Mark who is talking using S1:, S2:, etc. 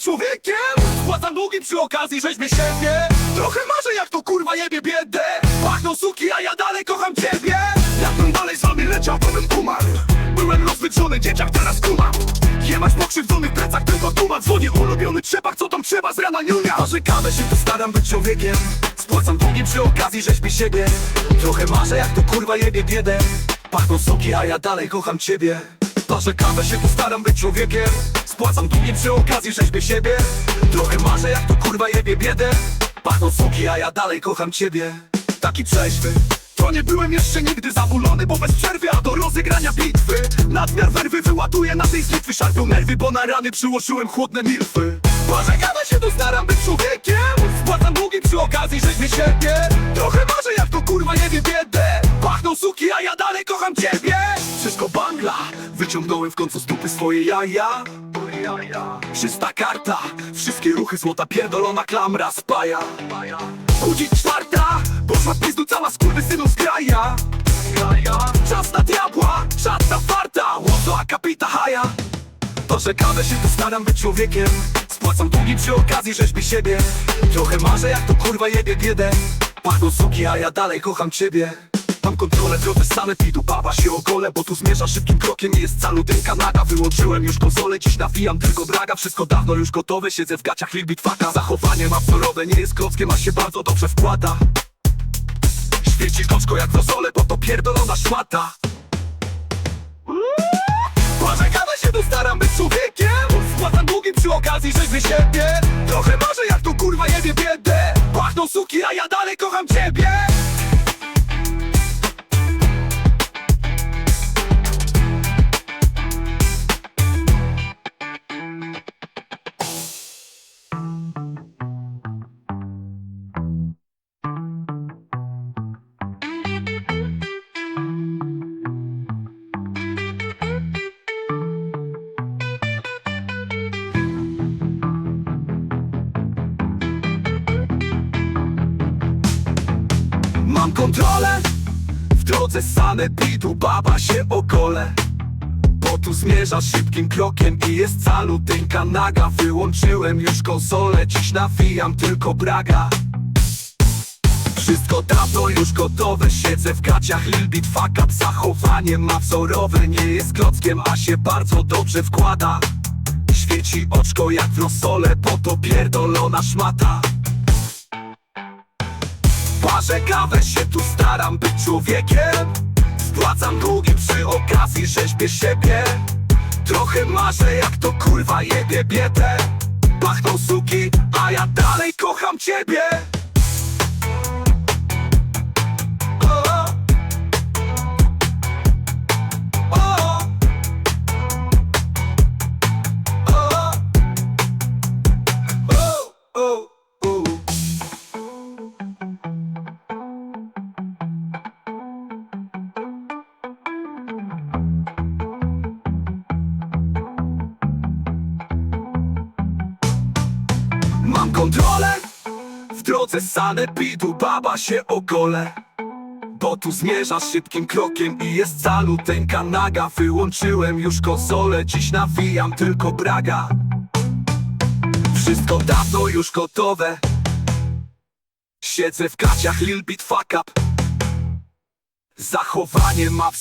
S1: człowiekiem? Spłacam długi przy okazji rzeźbię siebie. Trochę marzę jak to kurwa jebie biedę. Pachną suki, a ja dalej kocham ciebie. Jakbym dalej z wami leciał, to bym umarł. Byłem rozwyczony dzieciak, teraz kumam Jemać po krzywdzonych plecach, tylko tuma Dzwoni ulubiony trzepak, co tam trzeba z rana niunia. Narzekamy się, to staram być człowiekiem. Spłacam długi przy okazji rzeźbię siebie. Trochę marzę jak to kurwa jebie biedę. Pachną soki, a ja dalej kocham ciebie. Parzę kawę się, tu staram być człowiekiem Spłacam długi przy okazji rzeźbię siebie. Trochę marzę jak to kurwa jebie biedę. Pachną soki, a ja dalej kocham ciebie. Taki trzeźwy. To nie byłem jeszcze nigdy zamulony, bo bez przerwy, a do rozegrania bitwy. Nadmiar werwy wyładuję na tej zlitwy Szarpią nerwy, bo na rany przyłożyłem chłodne milfy. Parzę kawę się, tu staram być człowiekiem. Spłacam długi przy okazji rzeźbię siebie. Trochę marzę jak to kurwa jebie biedę. Pachną suki, a ja dalej kocham ciebie. Wszystko bangla Wyciągnąłem w końcu z dupy swoje jaja. Czysta karta Wszystkie ruchy złota pierdolona klamra spaja. Budzik czwarta Poszła pizdu cała skurwysynu z kraja Czas na diabła Czas na farta Łoto akapita haja. Kawę się tu staram być człowiekiem Spłacam długi przy okazji rzeźby siebie. Trochę marzę jak to kurwa jebie biedę. Pachną suki, a ja dalej kocham ciebie Mam kontrolę, drodze same pidu, baba się ogolę Bo tu zmierza szybkim krokiem, nie jest calu ten Kanada Wyłączyłem już konsolę, dziś nawijam tylko braga Wszystko dawno już gotowe, siedzę w gaciach Lil Bitwaka Zachowanie ma wzorowe, nie jest klockiem, a się bardzo dobrze wkłada. Świeci koczko jak rozole, bo to pierdolona szmata. Kawę się tu staram być człowiekiem. Spłacam długi przy okazji rzeźby siebie. Trochę marzę Mam kontrolę. W drodze sanepidu baba się okole. Bo tu zmierzasz szybkim krokiem i jest calutynka. Naga Wyłączyłem już konsolę, dziś nawijam tylko braga. Wszystko dawno już gotowe, siedzę w gaciach Lil Beat fuck up, zachowanie ma wzorowe. Nie jest klockiem, a się bardzo dobrze wkłada. Świeci oczko jak w rosole, bo to pierdolona szmata Parzę kawę się tu staram być człowiekiem. Spłacam długi przy okazji rzeźbię siebie. Trochę marzę jak to kurwa jebie biedę Pachną suki, a ja dalej kocham ciebie kontrolę. W drodze sanepidu baba się ogole Bo tu zmierzasz szybkim krokiem i jest caluteńka naga. Wyłączyłem już konsolę, dziś nawijam tylko braga. Wszystko dawno już gotowe. Siedzę w gaciach Lil Beat fuck up. Zachowanie ma wzor